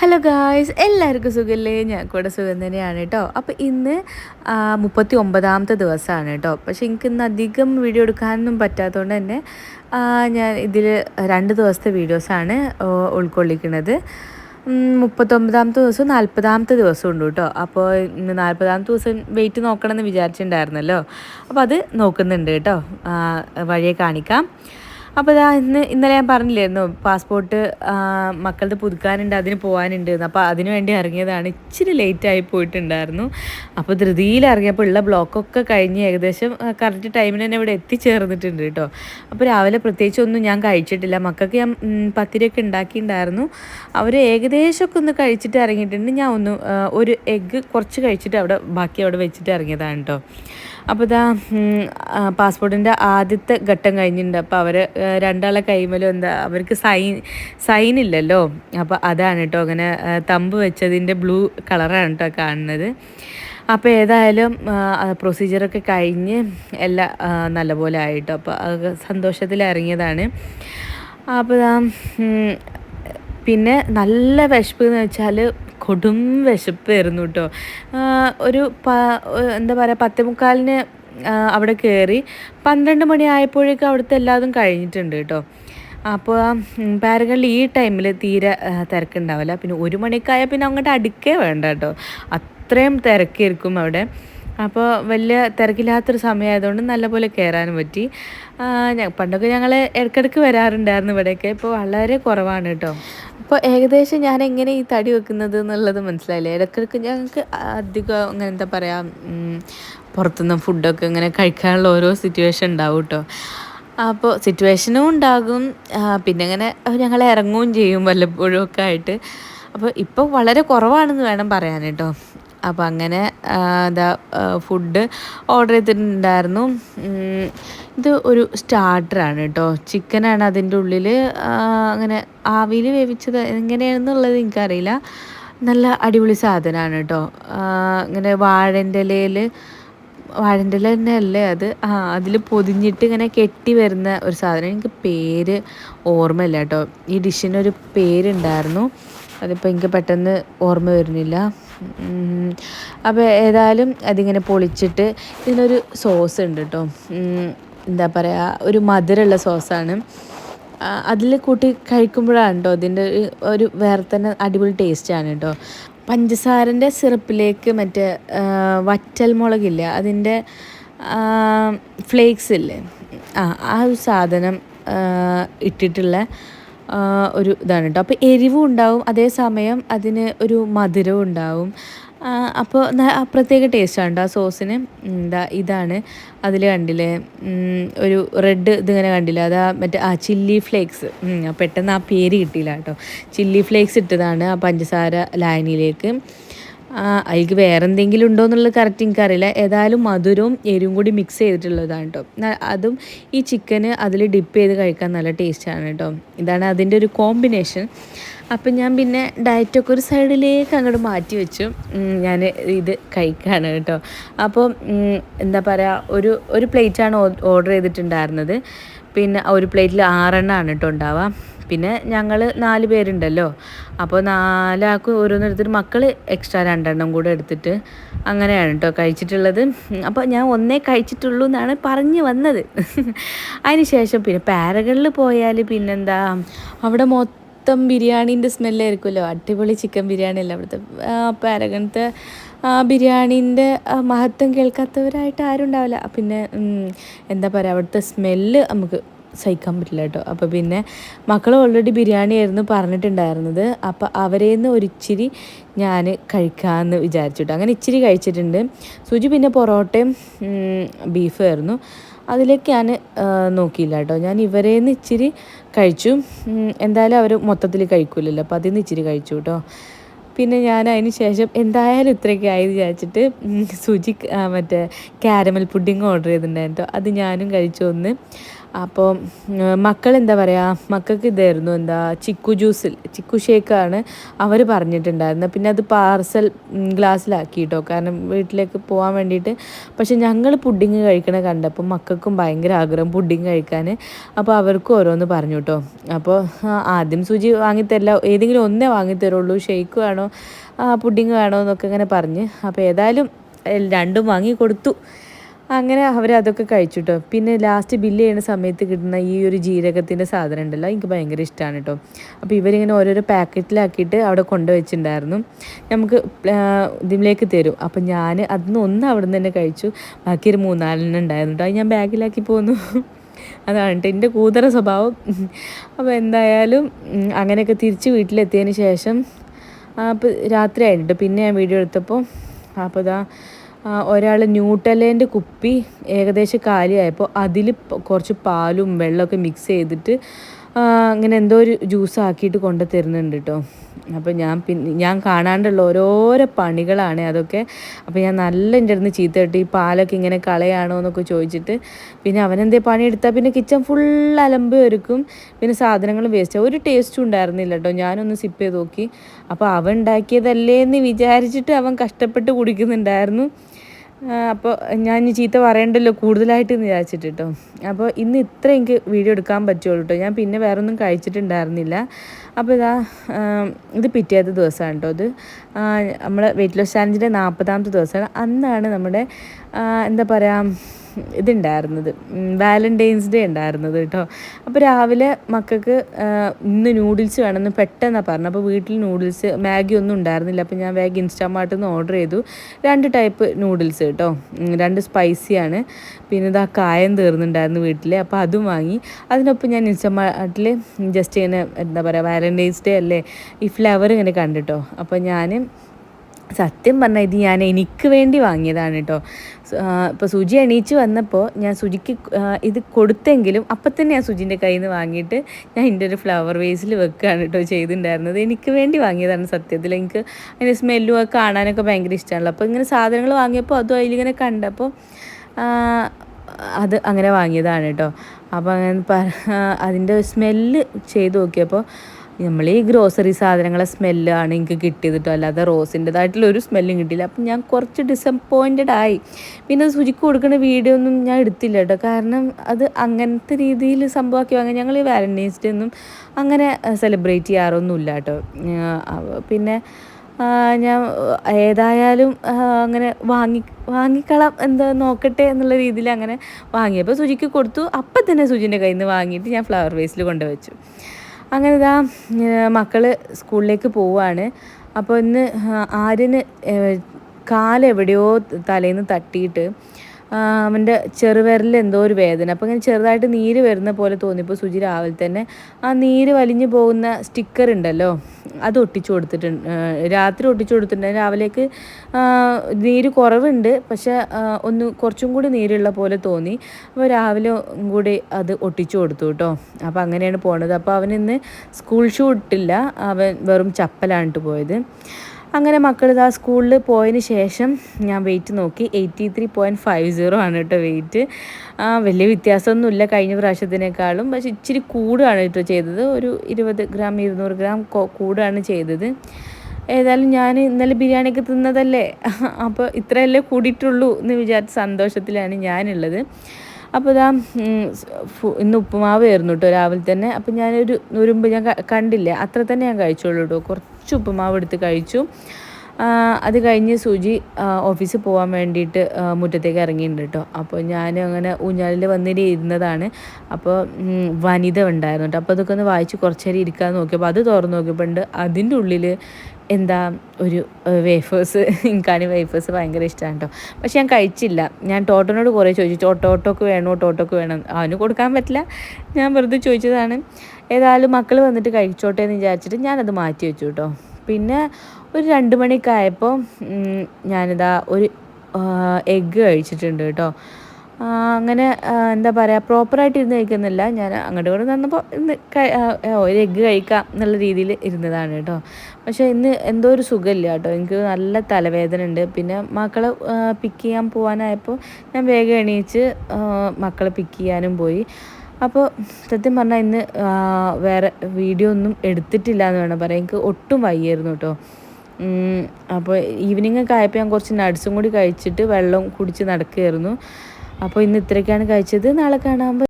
Hello guys എല്ലാവർക്കും സുഖമല്ലേ ഞാൻ കൂടെ സുഖം തന്നെയാണ് കേട്ടോ അപ്പോൾ ഇന്ന് മുപ്പത്തി ഒമ്പതാമത്തെ ദിവസമാണ് കേട്ടോ പക്ഷേ എനിക്ക് ഇന്ന് അധികം വീഡിയോ എടുക്കാനൊന്നും പറ്റാത്തതുകൊണ്ട് തന്നെ ഞാൻ ഇതിൽ രണ്ട് ദിവസത്തെ വീഡിയോസാണ് ഉൾക്കൊള്ളിക്കുന്നത്. മുപ്പത്തൊമ്പതാമത്തെ ദിവസവും നാൽപ്പതാമത്തെ ദിവസവും ഉണ്ട് കേട്ടോ അപ്പോൾ ഇന്ന് നാൽപ്പതാമത്തെ ദിവസം വെയിറ്റ് നോക്കണമെന്ന് വിചാരിച്ചിട്ടുണ്ടായിരുന്നല്ലോ. അപ്പോൾ അത് നോക്കുന്നുണ്ട് കേട്ടോ വഴിയെ കാണിക്കാം. അപ്പോൾ ഇതാ ഇന്ന് ഇന്നലെ ഞാൻ പറഞ്ഞില്ലായിരുന്നു പാസ്പോർട്ട് മക്കളുടെ പുതുക്കാനുണ്ട് അതിന് പോകാനുണ്ട് അപ്പോൾ അതിന് വേണ്ടി ഇറങ്ങിയതാണ്. ഇച്ചിരി ലേറ്റായി പോയിട്ടുണ്ടായിരുന്നു. അപ്പോൾ ധൃതിയിൽ ഇറങ്ങിയപ്പോൾ ഉള്ള ബ്ലോക്കൊക്കെ കഴിഞ്ഞ് ഏകദേശം കറക്റ്റ് ടൈമിന് തന്നെ ഇവിടെ എത്തിച്ചേർന്നിട്ടുണ്ട് കേട്ടോ അപ്പോൾ രാവിലെ പ്രത്യേകിച്ച് ഒന്നും ഞാൻ കഴിച്ചിട്ടില്ല. മക്കൾക്ക് ഞാൻ പത്തിരിയൊക്കെ ഉണ്ടാക്കിയിട്ടുണ്ടായിരുന്നു. അവർ ഏകദേശമൊക്കെ ഒന്ന് കഴിച്ചിട്ട് ഇറങ്ങിയിട്ടുണ്ട്. ഞാൻ ഒന്ന് ഒരു എഗ്ഗ് കുറച്ച് കഴിച്ചിട്ട് അവിടെ ബാക്കി അവിടെ വെച്ചിട്ട് ഇറങ്ങിയതാണ് കേട്ടോ അപ്പോൾ ഇതാ പാസ്പോർട്ടിന്റെ ആദ്യത്തെ ഘട്ടം കഴിഞ്ഞിട്ടുണ്ട്. അപ്പോൾ അവർ രണ്ടാളെ കൈമലും എന്താ അവർക്ക് സൈൻ സൈൻ ഇല്ലല്ലോ. അപ്പോൾ അതാണ് കേട്ടോ അങ്ങനെ തമ്പ് വെച്ചതിന്റെ ബ്ലൂ കളറാണ് കേട്ടോ കാണുന്നത്. അപ്പോൾ ഏതായാലും പ്രൊസീജിയറൊക്കെ കഴിഞ്ഞ് എല്ലാം നല്ലപോലെ ആയിട്ടോ. അപ്പോൾ സന്തോഷത്തിൽ ഇറങ്ങിയതാണ്. അപ്പോൾ പിന്നെ നല്ല വിശപ്പ് എന്ന് വെച്ചാൽ കൊടും വിശപ്പായിരുന്നു കേട്ടോ ഒരു എന്താ പറയുക പത്തേ മുക്കാലിന് അവിടെ കയറി പന്ത്രണ്ട് മണി ആയപ്പോഴേക്കും അവിടുത്തെ എല്ലാതും കഴിഞ്ഞിട്ടുണ്ട് കേട്ടോ അപ്പോൾ പാരകളിൽ ഈ ടൈമിൽ തീരെ തിരക്കുണ്ടാവില്ല. പിന്നെ ഒരു മണിക്കായാൽ പിന്നെ അങ്ങോട്ട് അടുക്കേ വേണ്ട കേട്ടോ അത്രയും തിരക്കായിരിക്കും അവിടെ. അപ്പോൾ വലിയ തിരക്കില്ലാത്തൊരു സമയമായതുകൊണ്ട് നല്ലപോലെ കയറാനും പറ്റി. പണ്ടൊക്കെ ഞങ്ങൾ ഇടയ്ക്കിടയ്ക്ക് വരാറുണ്ടായിരുന്നു ഇവിടെയൊക്കെ. ഇപ്പോൾ വളരെ കുറവാണ് കേട്ടോ. അപ്പോൾ ഏകദേശം ഞാൻ എങ്ങനെ ഈ തടി വെക്കുന്നത് എന്നുള്ളത് മനസ്സിലായില്ലേ? ഇടയ്ക്കിടയ്ക്ക് ഞങ്ങൾക്ക് അധികം അങ്ങനെ എന്താ പറയുക പുറത്തുനിന്ന് ഫുഡൊക്കെ ഇങ്ങനെ കഴിക്കാനുള്ള ഓരോ സിറ്റുവേഷൻ ഉണ്ടാവും കേട്ടോ. അപ്പോൾ സിറ്റുവേഷനും ഉണ്ടാകും. പിന്നെ അങ്ങനെ ഞങ്ങൾ ഇറങ്ങുകയും ചെയ്യും വല്ലപ്പോഴും ഒക്കെ ആയിട്ട്. അപ്പോൾ ഇപ്പോൾ വളരെ കുറവാണെന്ന് വേണം പറയാൻ കേട്ടോ. അപ്പോൾ അങ്ങനെ എന്താ ഫുഡ് ഓർഡർ ചെയ്തിട്ടുണ്ടായിരുന്നു. ഇത് ഒരു സ്റ്റാർട്ടറാണ് കേട്ടോ. ചിക്കനാണ് അതിന്റെ ഉള്ളിൽ. അങ്ങനെ ആവിയിൽ വേവിച്ചത് എങ്ങനെയാണെന്നുള്ളത് എനിക്കറിയില്ല. നല്ല അടിപൊളി സാധനമാണ് കേട്ടോ. ഇങ്ങനെ വാഴന്റെ ഇലയിൽ വാഴന്റെ ഇല തന്നെ അല്ലേ അത്? ആ അതിൽ പൊതിഞ്ഞിട്ട് ഇങ്ങനെ കെട്ടി വരുന്ന ഒരു സാധനം. എനിക്ക് പേര് ഓർമ്മയില്ല കേട്ടോ. ഈ ഡിഷിനൊരു പേരുണ്ടായിരുന്നു. അതിപ്പോൾ എനിക്ക് പെട്ടെന്ന് ഓർമ്മ വരുന്നില്ല. അപ്പോൾ ഏതായാലും അതിങ്ങനെ പൊളിച്ചിട്ട് ഇതിനൊരു സോസ് ഉണ്ട് കേട്ടോ എന്താ പറയുക ഒരു മധുരമുള്ള സോസാണ്. അതിൽ കൂട്ടി കഴിക്കുമ്പോഴാണ് കേട്ടോ ഇതിന്റെ ഒരു- വേറെ തന്നെ അടിപൊളി ടേസ്റ്റാണ് കേട്ടോ പഞ്ചസാരന്റെ സിറപ്പിലേക്ക് മറ്റേ വറ്റൽ മുളകില്ല അതിന്റെ ഫ്ലേക്സ് ഇല്ലേ ആ ആ ഒരു സാധനം ഇട്ടിട്ടുള്ള ഒരു ഇതാണ് കേട്ടോ അപ്പോൾ എരിവും ഉണ്ടാവും അതേസമയം അതിന് ഒരു മധുരവും ഉണ്ടാവും. അപ്പോൾ പ്രത്യേക ടേസ്റ്റാണ് കേട്ടോ ആ സോസിന് എന്താ ഇതാണ്. അതിൽ കണ്ടില്ലേ? ഒരു റെഡ് ഇതിങ്ങനെ കണ്ടില്ല? അതാ മറ്റേ ആ ചില്ലി ഫ്ലേക്സ് പെട്ടെന്ന് ആ പേര് കിട്ടിയില്ല കേട്ടോ ചില്ലി ഫ്ലേക്സ് ഇട്ടതാണ് ആ പഞ്ചസാര ലായനിയിലേക്ക്. അതിലേക്ക് വേറെ എന്തെങ്കിലും ഉണ്ടോ എന്നുള്ളത് കറക്റ്റ് എനിക്കറിയില്ല ഏതായാലും മധുരവും എരിവും കൂടി മിക്സ് ചെയ്തിട്ടുള്ളതാണ് കേട്ടോ അതും ഈ ചിക്കന് അതിൽ ഡിപ്പ് ചെയ്ത് കഴിക്കാൻ നല്ല ടേസ്റ്റാണ് കേട്ടോ ഇതാണ് അതിന്റെ ഒരു കോമ്പിനേഷൻ അപ്പം ഞാൻ പിന്നെ ഡയറ്റൊക്കെ ഒരു സൈഡിലേക്ക് അങ്ങോട്ട് മാറ്റി വെച്ചു. ഞാൻ ഇത് കഴിക്കുകയാണ് കേട്ടോ അപ്പോൾ എന്താ പറയുക ഒരു ഒരു പ്ലേറ്റാണ് ഓർഡർ ചെയ്തിട്ടുണ്ടായിരുന്നത്. പിന്നെ ഒരു പ്ലേറ്റിൽ ആറെണ്ണമാണ് കേട്ടോ ഉണ്ടാവുക. പിന്നെ ഞങ്ങൾ നാല് പേരുണ്ടല്ലോ. അപ്പോൾ നാലാൾക്ക് ഓരോന്നെടുത്തിട്ട് മക്കൾ എക്സ്ട്രാ രണ്ടെണ്ണം കൂടെ എടുത്തിട്ട് അങ്ങനെയാണ് കേട്ടോ കഴിച്ചിട്ടുള്ളത്. അപ്പോൾ ഞാൻ ഒന്നേ കഴിച്ചിട്ടുള്ളൂ എന്നാണ് പറഞ്ഞു വന്നത്. അതിന് ശേഷം പിന്നെ പാരകളിൽ പോയാൽ പിന്നെന്താ? അവിടെ മൊത്തം ബിരിയാണീന്റെ സ്മെല്ലായിരിക്കുമല്ലോ. അടിപൊളി ചിക്കൻ ബിരിയാണി അല്ല അവിടുത്തെ പാരഗണത്തെ ബിരിയാണീന്റെ മഹത്വം കേൾക്കാത്തവരായിട്ട് ആരും ഉണ്ടാവില്ല പിന്നെ എന്താ പറയുക അവിടുത്തെ സ്മെല്ല് നമുക്ക് സഹിക്കാൻ പറ്റില്ല കേട്ടോ. അപ്പോൾ പിന്നെ മക്കൾ ഓൾറെഡി ബിരിയാണി ആയിരുന്നു പറഞ്ഞിട്ടുണ്ടായിരുന്നത്. അപ്പോൾ അവരെ നിന്ന് ഒരിച്ചിരി ഞാൻ കഴിക്കാമെന്ന് വിചാരിച്ചു അങ്ങനെ ഇച്ചിരി കഴിച്ചിട്ടുണ്ട്. സുജി പിന്നെ പൊറോട്ടയും ബീഫും ആയിരുന്നു. അതിലേക്ക് ഞാൻ നോക്കിയില്ല കേട്ടോ. ഞാൻ ഇവരെ നിന്ന് ഇച്ചിരി കഴിച്ചു. എന്തായാലും അവർ മൊത്തത്തിൽ കഴിക്കില്ലല്ലോ അപ്പോൾ അതിൽ നിന്ന് ഇച്ചിരി കഴിച്ചു കേട്ടോ. പിന്നെ ഞാൻ അതിന് ശേഷം എന്തായാലും ഇത്രയൊക്കെ ആയി വിചാരിച്ചിട്ട് സുജി മറ്റേ കാരമൽ പുഡിങ് ഓർഡർ ചെയ്തിട്ടുണ്ടായിരുന്നു. അത് ഞാനും കഴിച്ചു ഒന്ന് അപ്പോൾ മക്കൾ എന്താ പറയുക മക്കൾക്ക് ഇതായിരുന്നു എന്താ ചിക്കു ജ്യൂസിൽ ചിക്കു ഷേക്കാണ് അവർ പറഞ്ഞിട്ടുണ്ടായിരുന്നത് പിന്നെ അത് പാർസൽ ഗ്ലാസ്സിലാക്കി കേട്ടോ കാരണം വീട്ടിലേക്ക് പോകാൻ വേണ്ടിയിട്ട്. പക്ഷെ ഞങ്ങൾ പുഡിങ് കഴിക്കണ കണ്ടപ്പോൾ മക്കൾക്കും ഭയങ്കര ആഗ്രഹം പുഡിങ് കഴിക്കാൻ അപ്പോൾ അവർക്കും ഓരോന്ന് പറഞ്ഞു കേട്ടോ അപ്പോൾ ആദ്യം സൂചി വാങ്ങിത്തരില്ല. ഏതെങ്കിലും ഒന്നേ വാങ്ങിത്തരുള്ളൂ. ഷേക്ക് വേണോ? പുഡിങ് വേണോ എന്നൊക്കെ ഇങ്ങനെ പറഞ്ഞ്. അപ്പോൾ ഏതായാലും രണ്ടും വാങ്ങി കൊടുത്തു. അങ്ങനെ അതൊക്കെ കഴിച്ചു കേട്ടോ പിന്നെ ലാസ്റ്റ് ബില്ല് ചെയ്യുന്ന സമയത്ത് കിട്ടുന്ന ഈ ഒരു ജീരകത്തിന്റെ സാധനം ഉണ്ടല്ലോ എനിക്ക് ഭയങ്കര ഇഷ്ടമാണ് കേട്ടോ അപ്പോൾ ഇവരിങ്ങനെ ഓരോരോ പാക്കറ്റിലാക്കിയിട്ട് അവിടെ കൊണ്ടുവച്ചിട്ടുണ്ടായിരുന്നു. നമുക്ക് ഇതിലേക്ക് തരും. അപ്പോൾ ഞാൻ അതിന്ന് ഒന്ന് അവിടെ നിന്ന് തന്നെ കഴിച്ചു. ബാക്കി ഒരു മൂന്നാലെണ്ണം ഉണ്ടായിരുന്നു കേട്ടോ അത് ഞാൻ ബാഗിലാക്കി പോന്നു. അതാണ് കേട്ടോ എന്റെ കൂതറ സ്വഭാവം. അപ്പോൾ എന്തായാലും അങ്ങനെയൊക്കെ തിരിച്ച് വീട്ടിലെത്തിയതിന് ശേഷം അപ്പോൾ രാത്രി ആയിട്ട് പിന്നെ ഞാൻ വീഡിയോ എടുത്തപ്പോൾ അപ്പോൾ ഇതാ ഒരാൾ ന്യൂട്ടലേന്റെ കുപ്പി ഏകദേശം കാലിയായപ്പോൾ അതിൽ കുറച്ച് പാലും വെള്ളമൊക്കെ മിക്സ് ചെയ്തിട്ട് അങ്ങനെ എന്തോ ഒരു ജ്യൂസ് ആക്കിയിട്ട് കൊണ്ടു തരുന്നുണ്ട് കേട്ടോ അപ്പോൾ ഞാൻ പിന്നെ ഞാൻ കാണാണ്ടുള്ള ഓരോരോ പണികളാണ് അതൊക്കെ. അപ്പോൾ ഞാൻ നല്ല എന്റെ അടുത്ത് ചീത്ത കിട്ടി ഈ പാലൊക്കെ ഇങ്ങനെ കളയാണോ? എന്നൊക്കെ ചോദിച്ചിട്ട് പിന്നെ അവനെന്തേ പണിയെടുത്താൽ പിന്നെ കിച്ചൺ ഫുൾ അലമ്പ് ഒരുക്കും. പിന്നെ സാധനങ്ങൾ വേസ്റ്റ്. ഒരു ടേസ്റ്റും ഉണ്ടായിരുന്നില്ല കേട്ടോ. ഞാനൊന്ന് സിപ്പ് ചെയ്ത് നോക്കി. അപ്പോൾ അവൻ ഉണ്ടാക്കിയതല്ലേ എന്ന് വിചാരിച്ചിട്ട് അവൻ കഷ്ടപ്പെട്ട് കുടിക്കുന്നുണ്ടായിരുന്നു. അപ്പോൾ ഞാൻ ചീത്ത പറയണ്ടല്ലോ കൂടുതലായിട്ട് എന്ന് വിചാരിച്ചിട്ട് കേട്ടോ അപ്പോൾ ഇന്ന് ഇത്ര എനിക്ക് വീഡിയോ എടുക്കാൻ പറ്റുള്ളൂ കേട്ടോ ഞാൻ പിന്നെ വേറെ ഒന്നും കഴിച്ചിട്ടുണ്ടായിരുന്നില്ല. അപ്പോൾ ഇതാ ഇത് പിറ്റേത്തെ ദിവസമാണ് കേട്ടോ ഇത് നമ്മൾ വെയിറ്റ് ലോസ് ചാലഞ്ചിന്റെ നാൽപ്പതാമത്തെ ദിവസമാണ്. അന്നാണ് നമ്മുടെ എന്താ പറയുക ഇതുണ്ടായിരുന്നത്. വാലന്റൈൻസ് ഡേ ഉണ്ടായിരുന്നത് കേട്ടോ. അപ്പോൾ രാവിലെ മക്കൾക്ക് ഇന്ന് നൂഡിൽസ് വേണമെന്ന് പെട്ടെന്നാണ് പറഞ്ഞത്. അപ്പോൾ വീട്ടിൽ നൂഡിൽസ് മാഗി ഒന്നും ഉണ്ടായിരുന്നില്ല. അപ്പോൾ ഞാൻ വേഗം ഇൻസ്റ്റാമാർട്ടിൽ നിന്ന് ഓർഡർ ചെയ്തു. രണ്ട് ടൈപ്പ് നൂഡിൽസ് കേട്ടോ. രണ്ട് സ്പൈസിയാണ് പിന്നെ ഇതാ കായം തീർന്നുണ്ടായിരുന്നു വീട്ടിൽ അപ്പോൾ അതും വാങ്ങി. അതിനൊപ്പം ഞാൻ ഇൻസ്റ്റാമാർട്ടിൽ ജസ്റ്റ് ഇങ്ങനെ എന്താ പറയുക വാലന്റൈൻസ് ഡേ അല്ലേ? ഈ ഫ്ലവർ ഇങ്ങനെ കണ്ടിട്ടോ. അപ്പോൾ ഞാൻ സത്യം പറഞ്ഞാൽ ഇത് ഞാൻ എനിക്ക് വേണ്ടി വാങ്ങിയതാണ് കേട്ടോ. ഇപ്പോൾ സുജി എണീച്ച് വന്നപ്പോൾ ഞാൻ സുജിക്ക് ഇത് കൊടുത്തെങ്കിലും അപ്പം തന്നെ ഞാൻ സുജിന്റെ കയ്യിൽ നിന്ന് വാങ്ങിയിട്ട് ഞാൻ എന്റെ ഒരു ഫ്ലവർ വേസിൽ വെക്കുകയാണ് കേട്ടോ ചെയ്തിട്ടുണ്ടായിരുന്നത് എനിക്ക് വേണ്ടി വാങ്ങിയതാണ് സത്യത്തിൽ എനിക്ക് അതിന്റെ സ്മെല്ലും ഒക്കെ കാണാനൊക്കെ ഭയങ്കര ഇഷ്ടമാണല്ലോ അപ്പോൾ ഇങ്ങനെ സാധനങ്ങൾ വാങ്ങിയപ്പോൾ അതും അതിലിങ്ങനെ കണ്ടപ്പോൾ അത് അങ്ങനെ വാങ്ങിയതാണ് കേട്ടോ. അപ്പോൾ അങ്ങനെ അതിന്റെ സ്മെല്ല് ചെയ്ത് നോക്കിയപ്പോൾ നമ്മൾ ഈ ഗ്രോസറി സാധനങ്ങളെ സ്മെല്ലാണ് എനിക്ക് കിട്ടിയത് കേട്ടോ അല്ലാതെ റോസിന്റെതായിട്ടുള്ള ഒരു സ്മെല്ലും കിട്ടിയില്ല. അപ്പം ഞാൻ കുറച്ച് ഡിസപ്പോയിന്റഡ് ആയി. പിന്നെ സുജിക്ക് കൊടുക്കുന്ന വീഡിയോ ഒന്നും ഞാൻ എടുത്തില്ല കേട്ടോ കാരണം അത് അങ്ങനത്തെ രീതിയിൽ സംഭവമാക്കി വാങ്ങാൻ ഞങ്ങൾ ഈ വാലന്റൈൻസ് ഡേ ഒന്നും അങ്ങനെ സെലിബ്രേറ്റ് ചെയ്യാറൊന്നുമില്ല കേട്ടോ പിന്നെ ഞാൻ ഏതായാലും അങ്ങനെ വാങ്ങി വാങ്ങിക്കളാം എന്താ നോക്കട്ടെ എന്നുള്ള രീതിയിൽ അങ്ങനെ വാങ്ങിയപ്പോൾ സുജിക്ക് കൊടുത്തു. അപ്പം തന്നെ സുജിന്റെ കയ്യിൽ നിന്ന് വാങ്ങിയിട്ട് ഞാൻ ഫ്ലവർ വേസിൽ കൊണ്ടുവച്ചു. അങ്ങനെ ഇതാ മക്കൾ സ്കൂളിലേക്ക് പോവുകയാണ് അപ്പോൾ ഇന്ന് ആര്യന് കാലെവിടെയോ തലേന്ന് തട്ടിയിട്ട് അവന്റെ ചെറുവിരലിൽ എന്തോ ഒരു വേദന. അപ്പോൾ ഇങ്ങനെ ചെറുതായിട്ട് നീര് വരുന്ന പോലെ തോന്നിയപ്പോൾ സുജി രാവിലെ തന്നെ ആ നീര് വലിഞ്ഞു പോകുന്ന സ്റ്റിക്കർ ഉണ്ടല്ലോ അത് ഒട്ടിച്ചു കൊടുത്തിട്ടുണ്ട്. രാത്രി ഒട്ടിച്ചു കൊടുത്തിട്ടുണ്ട്. രാവിലേക്ക് നീര് കുറവുണ്ട്. പക്ഷെ ഒന്ന് കുറച്ചും കൂടി നീരുള്ള പോലെ തോന്നി. അപ്പോൾ രാവിലെ കൂടി അത് ഒട്ടിച്ചു കൊടുത്തു കേട്ടോ. അപ്പോൾ അങ്ങനെയാണ് പോണത്. അപ്പോൾ അവൻ ഇന്ന് സ്കൂൾ ഷൂ ഇട്ടില്ല. അവൻ വെറും ചപ്പലാണ് പോയത്. അങ്ങനെ മക്കൾ ഇതാ സ്കൂളിൽ പോയതിന് ശേഷം ഞാൻ വെയിറ്റ് നോക്കി. Eighty three point five zero ആണ് കേട്ടോ വെയിറ്റ് വലിയ വ്യത്യാസമൊന്നുമില്ല കഴിഞ്ഞ പ്രാവശ്യത്തിനേക്കാളും. പക്ഷെ ഇച്ചിരി കൂടുകയാണ് കേട്ടോ ചെയ്തത്. ഒരു ഇരുപത് ഗ്രാം ഇരുന്നൂറ് ഗ്രാം കൂടുകയാണ് ചെയ്തത്. ഏതായാലും ഞാൻ ഇന്നലെ ബിരിയാണിയൊക്കെ തിന്നതല്ലേ? അപ്പോൾ ഇത്രയല്ലേ കൂടിയിട്ടുള്ളൂ എന്ന് വിചാരിച്ച സന്തോഷത്തിലാണ് ഞാനുള്ളത്. അപ്പോൾ ഇതാ ഇന്ന് ഉപ്പുമാവ് ആയിരുന്നു കേട്ടോ രാവിലെ തന്നെ. അപ്പോൾ ഞാനൊരു നുരുമ്പ് ഞാൻ കണ്ടില്ല? അത്ര തന്നെ ഞാൻ കഴിച്ചോളൂ കേട്ടോ. കുറച്ച് ഉപ്പുമാവ് എടുത്ത് കഴിച്ചു. അത് കഴിഞ്ഞ് സുജി ഓഫീസിൽ പോകാൻ വേണ്ടിയിട്ട് മുറ്റത്തേക്ക് ഇറങ്ങിയിട്ടുണ്ട് കേട്ടോ. അപ്പോൾ ഞാൻ അങ്ങനെ ഊഞ്ഞാലിൽ വന്നിട്ട് ഇരുന്നതാണ്. അപ്പോൾ വനിത ഉണ്ടായിരുന്നു കേട്ടോ. അപ്പോൾ അതൊക്കെ ഒന്ന് വായിച്ച് കുറച്ച് നേരം ഇരിക്കാൻ നോക്കിയപ്പോൾ അത് തുറന്ന് നോക്കിയപ്പോൾ ഉണ്ട് അതിന്റെ ഉള്ളിൽ എന്താ ഒരു വേഫേഴ്സ് എനിക്കാണ് വേഫേഴ്സ് ഭയങ്കര ഇഷ്ടമാണ് കേട്ടോ. പക്ഷെ ഞാൻ കഴിച്ചില്ല. ഞാൻ ടോട്ടോനോട് കുറേ ചോദിച്ചു ടോട്ടോക്ക് വേണോ? ടോട്ടോക്ക് വേണം? അവന് കൊടുക്കാൻ പറ്റില്ല. ഞാൻ വെറുതെ ചോദിച്ചതാണ്. ഏതായാലും മക്കൾ വന്നിട്ട് കഴിച്ചോട്ടെ എന്ന് വിചാരിച്ചിട്ട് ഞാനത് മാറ്റി വെച്ചു കേട്ടോ. പിന്നെ ഒരു രണ്ട് മണിയൊക്കെ ആയപ്പോൾ ഞാനിതാ ഒരു എഗ്ഗ് കഴിച്ചിട്ടുണ്ട് കേട്ടോ. അങ്ങനെ എന്താ പറയുക പ്രോപ്പറായിട്ട് ഇരുന്ന് കഴിക്കുന്നില്ല. ഞാൻ അങ്ങോട്ട് കൂടെ നിന്നപ്പോൾ ഇന്ന് ഒരു എഗ്ഗ് കഴിക്കാം എന്നുള്ള രീതിയിൽ ഇരുന്നതാണ് കേട്ടോ. പക്ഷേ ഇന്ന് എന്തോ ഒരു സുഖമില്ല കേട്ടോ. എനിക്ക് നല്ല തലവേദന ഉണ്ട്. പിന്നെ മക്കളെ പിക്ക് ചെയ്യാൻ പോകാനായപ്പോൾ ഞാൻ വേഗം എണീച്ച് മക്കളെ പിക്ക് ചെയ്യാനും പോയി. അപ്പോൾ സത്യം പറഞ്ഞാൽ ഇന്ന് വേറെ വീഡിയോ ഒന്നും എടുത്തിട്ടില്ല എന്ന് വേണം പറയാം എനിക്ക് ഒട്ടും വയ്യായിരുന്നു കേട്ടോ. അപ്പോൾ ഈവനിങ് ഒക്കെ ആയപ്പോൾ ഞാൻ കുറച്ച് നട്സും കൂടി കഴിച്ചിട്ട് വെള്ളം കുടിച്ച് നടക്കുകയായിരുന്നു. അപ്പോൾ ഇന്ന് ഇത്രയൊക്കെയാണ് കഴിച്ചത്. നാളെ കാണാൻ